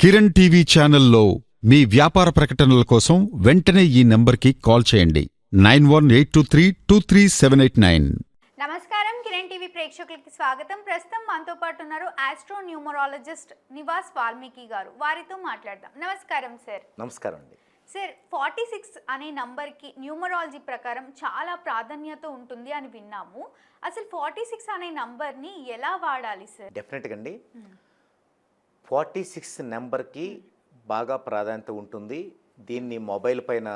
Kiran TV ఛానల్లో మీ వ్యాపార ప్రకటనల కోసం వెంటనే ఈ నంబర్కి కాల్ చేయండి. Nine one eight two three two three seven eight nine. నమస్కారం. కిరణ్ టీవీ ప్రేక్షకులకి స్వాగతం. ప్రస్తుతం మనతో పాటు ఉన్నారు ఆస్ట్రో న్యూమరాలజిస్ట్ నివాస్ వాల్మీకి గారు. వారితో మాట్లాడదాం. నమస్కారం సార్. నమస్కారం అండి. సార్ ఫార్టీ సిక్స్ అనే నంబర్కి న్యూమరాలజీ ప్రకారం చాలా ప్రాధాన్యత ఉంటుంది అని విన్నాము. అసలు ఫార్టీ సిక్స్ అనే నంబర్ని ఎలా వాడాలి సార్? డెఫినెట్గా అండి. ఫార్టీ సిక్స్ నెంబర్కి బాగా ప్రాధాన్యత ఉంటుంది. దీన్ని మొబైల్ పైన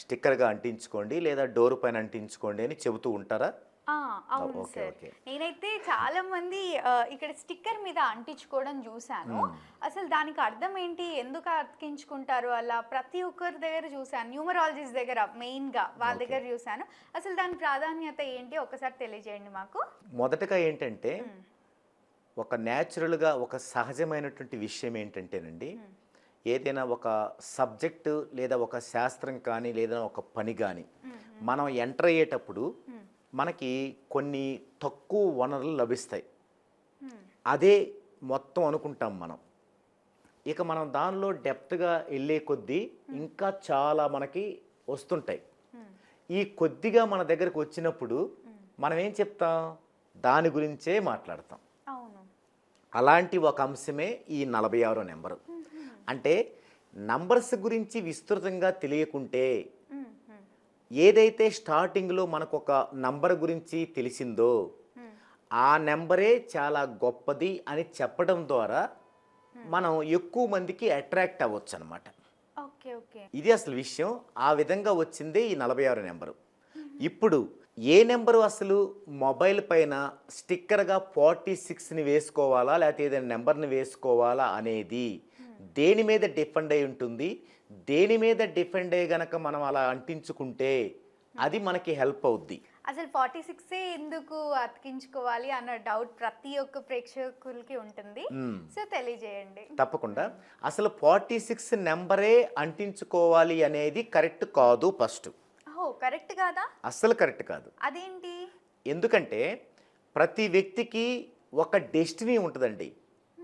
స్టిక్కర్గా అంటించుకోండి లేదా డోర్ పైన అంటించుకోండి అని చెబుతూ ఉంటారా? అవును సార్. నేనైతే చాలా మంది ఇక్కడ స్టిక్కర్ మీద అంటించుకోవడం చూశాను. అసలు దానికి అర్థం ఏంటి? ఎందుకు అతికించుకుంటారు అలా? ప్రతి ఒక్కరి దగ్గర చూశాను. న్యూమరాలజిస్ట్ దగ్గర మెయిన్గా వాళ్ళ దగ్గర చూశాను. అసలు దాని ప్రాధాన్యత ఏంటి? ఒకసారి తెలియజేయండి మాకు. మొదటగా ఏంటంటే ఒక న్యాచురల్గా ఒక సహజమైనటువంటి విషయం ఏంటంటేనండి ఏదైనా ఒక సబ్జెక్టు లేదా ఒక శాస్త్రం కానీ లేదా ఒక పని కానీ మనం ఎంటర్ అయ్యేటప్పుడు మనకి కొన్ని తక్కువ వనరులు లభిస్తాయి. అదే మొత్తం అనుకుంటాం మనం. ఇక మనం దానిలో డెప్త్గా వెళ్ళే కొద్దీ ఇంకా చాలా మనకి వస్తుంటాయి. ఈ కొద్దిగా మన దగ్గరకు వచ్చినప్పుడు మనం ఏం చెప్తాం? దాని గురించే మాట్లాడతాం. అలాంటి ఒక అంశమే ఈ నలభై ఆరో నెంబరు. అంటే నంబర్స్ గురించి విస్తృతంగా తెలియకుంటే ఏదైతే స్టార్టింగ్లో మనకు ఒక నంబర్ గురించి తెలిసిందో ఆ నెంబరే చాలా గొప్పది అని చెప్పడం ద్వారా మనం ఎక్కువ మందికి అట్రాక్ట్ అవ్వచ్చు అనమాట ఓకే ఓకే. ఇది అసలు విషయం. ఆ విధంగా వచ్చిందే ఈ నలభై ఆరు నెంబరు. ఇప్పుడు ఏ నెంబరు అసలు మొబైల్ పైన స్టిక్కర్గా ఫార్టీ సిక్స్ని వేసుకోవాలా లేకపోతే ఏదైనా నెంబర్ని వేసుకోవాలా అనేది దేని మీద డిపెండ్ అయి ఉంటుంది? దేని మీద డిపెండ్ అయ్యి గనక మనం అలా అంటించుకుంటే అది మనకి హెల్ప్ అవుద్ది. అసలు ఫార్టీ సిక్సే ఎందుకు అతికించుకోవాలి అన్న డౌట్ ప్రతి ఒక్క ప్రేక్షకులకి ఉంటుంది. సో తెలియజేయండి. తప్పకుండా. అసలు ఫార్టీ సిక్స్ నెంబరే అంటించుకోవాలి అనేది కరెక్ట్ కాదు ఫస్ట్. కరెక్ట్ కాదా? అస్సలు కరెక్ట్ కాదు. అదేంటి? ఎందుకంటే ప్రతి వ్యక్తికి ఒక డెస్టినీ ఉంటుందండి.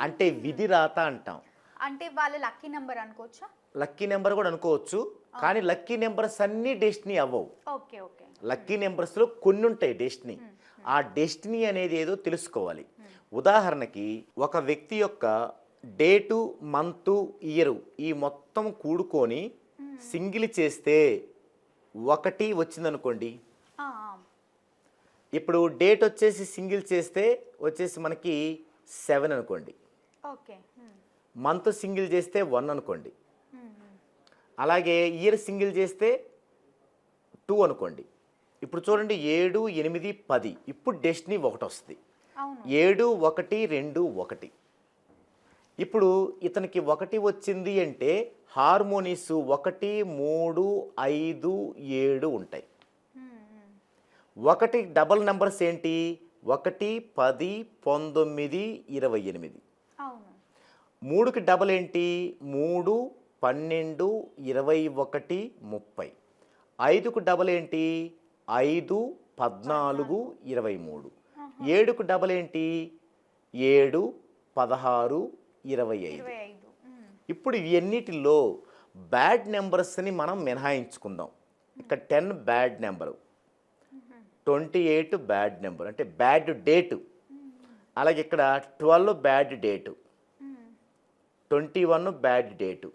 అంటే విధి రాత అంటాం. అంటే వాళ్ళ లక్కీ నెంబర్ అనుకోవచ్చా? లక్కీ నెంబర్ కూడా అనుకోవచ్చు. కానీ లక్కీ నెంబర్స్ అన్నీ డెస్టినీ అవ్వవు. Okay okay. లక్కీ నెంబర్స్లో కొన్ని ఉంటాయి డెస్టినీ. ఆ డెస్టినీ అనేది ఏదో తెలుసుకోవాలి. ఉదాహరణకి ఒక వ్యక్తి యొక్క డేటు మంత్ ఇయర్ ఈ మొత్తం కూడుకొని సింగిల్ చేస్తే ఒకటి వచ్చిందనుకోండి. ఇప్పుడు డేట్ వచ్చేసి సింగిల్ చేస్తే వచ్చేసి మనకి సెవెన్ అనుకోండి. మంత్ సింగిల్ చేస్తే వన్ అనుకోండి. అలాగే ఇయర్ సింగిల్ చేస్తే టూ అనుకోండి. ఇప్పుడు చూడండి ఏడు ఎనిమిది పది. ఇప్పుడు డెస్టినీ ఒకటి వస్తుంది. ఏడు ఒకటి రెండు ఒకటి. ఇప్పుడు ఇతనికి ఒకటి వచ్చింది అంటే హార్మోనీస్ ఒకటి మూడు ఐదు ఏడు ఉంటాయి. ఒకటి డబల్ నెంబర్స్ ఏంటి? ఒకటి పది పంతొమ్మిది ఇరవై ఎనిమిది. మూడుకి డబల్ ఏంటి? మూడు పన్నెండు ఇరవై ఒకటి ముప్పై. ఐదుకు డబల్ ఏంటి? ఐదు పద్నాలుగు ఇరవై మూడు. ఏడుకు డబల్ ఏంటి? ఏడు పదహారు ఇరవై ఐదు. ఇప్పుడు ఇవన్నిటిలో బ్యాడ్ నెంబర్స్ని మనం మినహాయించుకుందాం. ఇక్కడ ten bad number. Twenty eight bad number. అంటే బ్యాడ్ డేటు. అలాగే ఇక్కడ twelve bad date. Twenty one bad date.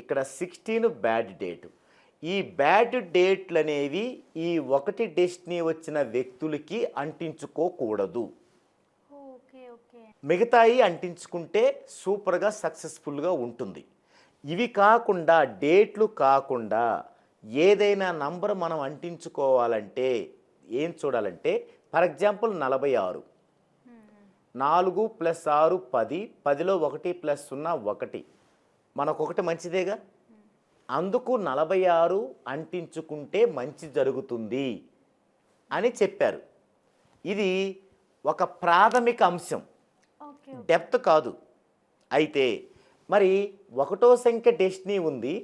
ఇక్కడ సిక్స్టీన్ బ్యాడ్ డేటు. ఈ బ్యాడ్ డేట్లు అనేవి ఈ ఒకటి డెస్టినీ వచ్చిన వ్యక్తులకి అంటించుకోకూడదు. మిగతాయి అంటించుకుంటే సూపర్గా సక్సెస్ఫుల్గా ఉంటుంది. ఇవి కాకుండా డేట్లు కాకుండా ఏదైనా నంబర్ మనం అంటించుకోవాలంటే ఏం చూడాలంటే ఫర్ ఎగ్జాంపుల్ నలభై ఆరు. నాలుగు ప్లస్ ఆరు పది పదిలో ఒకటి ప్లస్ సున్నా ఒకటి. మనకొకటి మంచిదేగా? అందుకు నలభై ఆరు అంటించుకుంటే మంచి జరుగుతుంది అని చెప్పారు. ఇది ఒక ప్రాథమిక అంశం. డెప్త్ కాదు. అయితే మరి ఒకటో సంఖ్య డెస్టినీ ఉంది.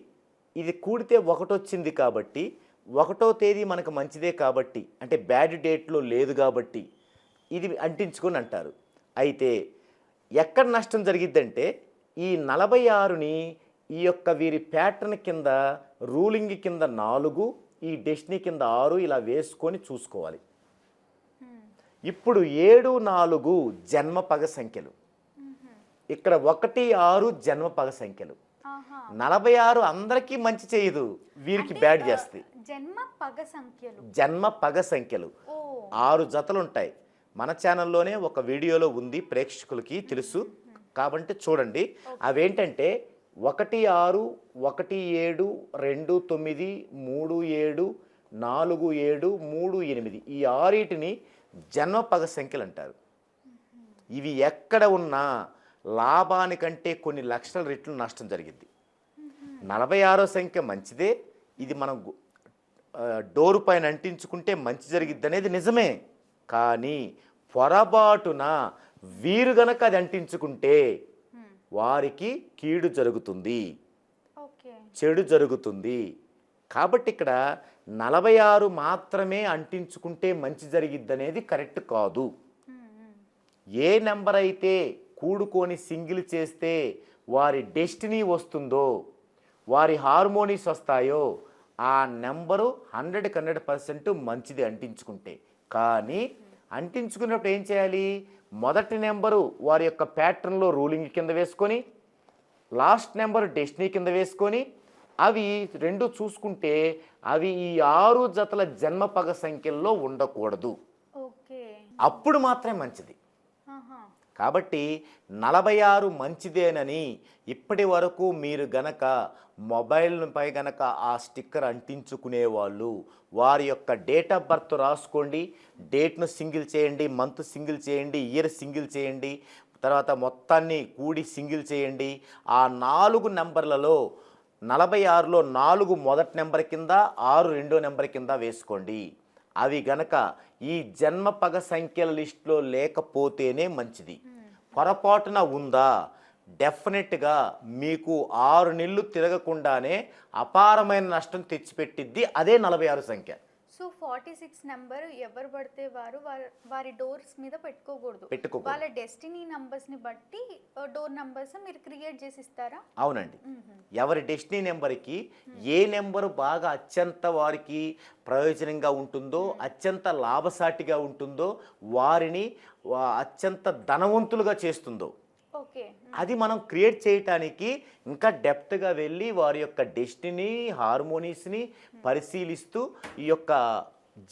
ఇది కూడితే ఒకటొచ్చింది కాబట్టి ఒకటో తేదీ మనకు మంచిదే కాబట్టి అంటే బ్యాడ్ డేట్లో లేదు కాబట్టి ఇది అంటించుకొని అంటారు. అయితే ఎక్కడ నష్టం జరిగిద్దంటే ఈ నలభై ఆరుని ఈ యొక్క వీరి ప్యాటర్న్ కింద రూలింగ్ కింద నాలుగు ఈ డెస్టినీ కింద ఆరు ఇలా వేసుకొని చూసుకోవాలి. ఇప్పుడు ఏడు నాలుగు జన్మ పగ సంఖ్యలు. ఇక్కడ ఒకటి ఆరు జన్మ పగ సంఖ్యలు. నలభై ఆరు అందరికీ మంచి చేయదు వీరికి బ్యాడ్ చేస్తుంది జన్మ పగ సంఖ్యలు. జన్మ పగ సంఖ్యలు. ఆరు జతలు ఉంటాయి. మన ఛానల్లోనే ఒక వీడియోలో ఉంది ప్రేక్షకులకి తెలుసు. కాబట్టి చూడండి. అవేంటంటే ఒకటి ఆరు ఒకటి ఏడు రెండు తొమ్మిది మూడు ఏడు నాలుగు ఏడు మూడు ఎనిమిది. ఈ ఆరీటిని జన్మ పగ సంఖ్యలు అంటారు. ఇవి ఎక్కడ ఉన్నా లాభానికంటే కొన్ని లక్షల రెట్లు నష్టం జరిగింది. నలభై ఆరో సంఖ్య మంచిదే ఇది మనం డోరు పైన అంటించుకుంటే మంచి జరిగిద్ది అనేది నిజమే. కానీ పొరపాటున వీరు గనక అది అంటించుకుంటే వారికి కీడు జరుగుతుంది. చెడు జరుగుతుంది. కాబట్టి ఇక్కడ నలభై ఆరు మాత్రమే అంటించుకుంటే మంచి జరిగిద్ది అనేది కరెక్ట్ కాదు. ఏ నెంబర్ అయితే కూడుకొని సింగిల్ చేస్తే వారి డెస్టినీ వస్తుందో వారి హార్మోనీస్ వస్తాయో ఆ నెంబరు హండ్రెడ్కి హండ్రెడ్ పర్సెంట్ మంచిది అంటించుకుంటే. కానీ అంటించుకున్నప్పుడు ఏం చేయాలి? మొదటి నెంబరు వారి యొక్క ప్యాటర్న్లో రూలింగ్ కింద వేసుకొని లాస్ట్ నెంబర్ డెస్టినీ కింద వేసుకొని అవి రెండు చూసుకుంటే అవి ఈ ఆరు జతల జన్మ పగ సంఖ్యల్లో ఉండకూడదు. అప్పుడు మాత్రమే మంచిది. కాబట్టి నలభై ఆరు మంచిదేనని ఇప్పటి వరకు మీరు గనక మొబైల్పై గనక ఆ స్టిక్కర్ అంటించుకునే వాళ్ళు వారి యొక్క డేట్ ఆఫ్ బర్త్ రాసుకోండి డేట్ను సింగిల్ చేయండి మంత్ సింగిల్ చేయండి ఇయర్ సింగిల్ చేయండి తర్వాత మొత్తాన్ని కూడి సింగిల్ చేయండి ఆ నాలుగు నెంబర్లలో నలభై ఆరులో నాలుగు మొదటి నెంబర్ కింద ఆరు రెండో నెంబర్ కింద వేసుకోండి. అవి గనక ఈ జన్మ పగ సంఖ్యల లిస్టులో లేకపోతేనే మంచిది. పొరపాటున ఉందా? డెఫినెట్గా మీకు ఆరు నెలలు తిరగకుండానే అపారమైన నష్టం తెచ్చిపెట్టిద్ది అదే నలభై ఆరు సంఖ్య. ఫార్టీ సిక్స్ నెంబర్ ఎవరు పడితే వారు వారి డోర్స్ మీద పెట్టుకోకూడదు. వాళ్ళ డెస్టినీ నంబర్స్ని బట్టి డోర్ నంబర్స్ మీరు క్రియేట్ చేసి ఇస్తారా? అవునండి. ఎవరి డెస్టినీ నెంబర్కి ఏ నెంబరు బాగా అత్యంత వారికి ప్రయోజనంగా ఉంటుందో అత్యంత లాభసాటిగా ఉంటుందో వారిని అత్యంత ధనవంతులుగా చేస్తుందో. ఓకే. అది మనం క్రియేట్ చేయటానికి ఇంకా డెప్త్గా వెళ్ళి వారి యొక్క డెస్టినీ హార్మోనీస్ని పరిశీలిస్తూ ఈ యొక్క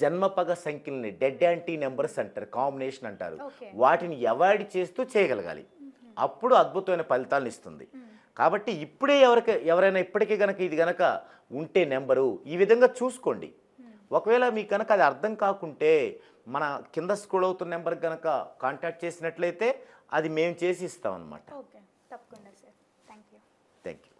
జన్మపగ సంఖ్యల్ని డెడ్ యాంటీ నెంబర్స్ అంటారు కాంబినేషన్ అంటారు. వాటిని అవాయిడ్ చేస్తూ చేయగలగాలి. అప్పుడు అద్భుతమైన ఫలితాలను ఇస్తుంది. కాబట్టి ఇప్పుడే ఎవరికి ఎవరైనా ఇప్పటికీ గనక ఇది గనక ఉంటే నెంబరు ఈ విధంగా చూసుకోండి. ఒకవేళ మీకు కనుక అది అర్థం కాకుంటే మన కింద స్క్రోల్ అవుతున్న నెంబర్ కనుక కాంటాక్ట్ చేసినట్లయితే అది మేము చేసి ఇస్తాం అనమాట థ్యాంక్ యూ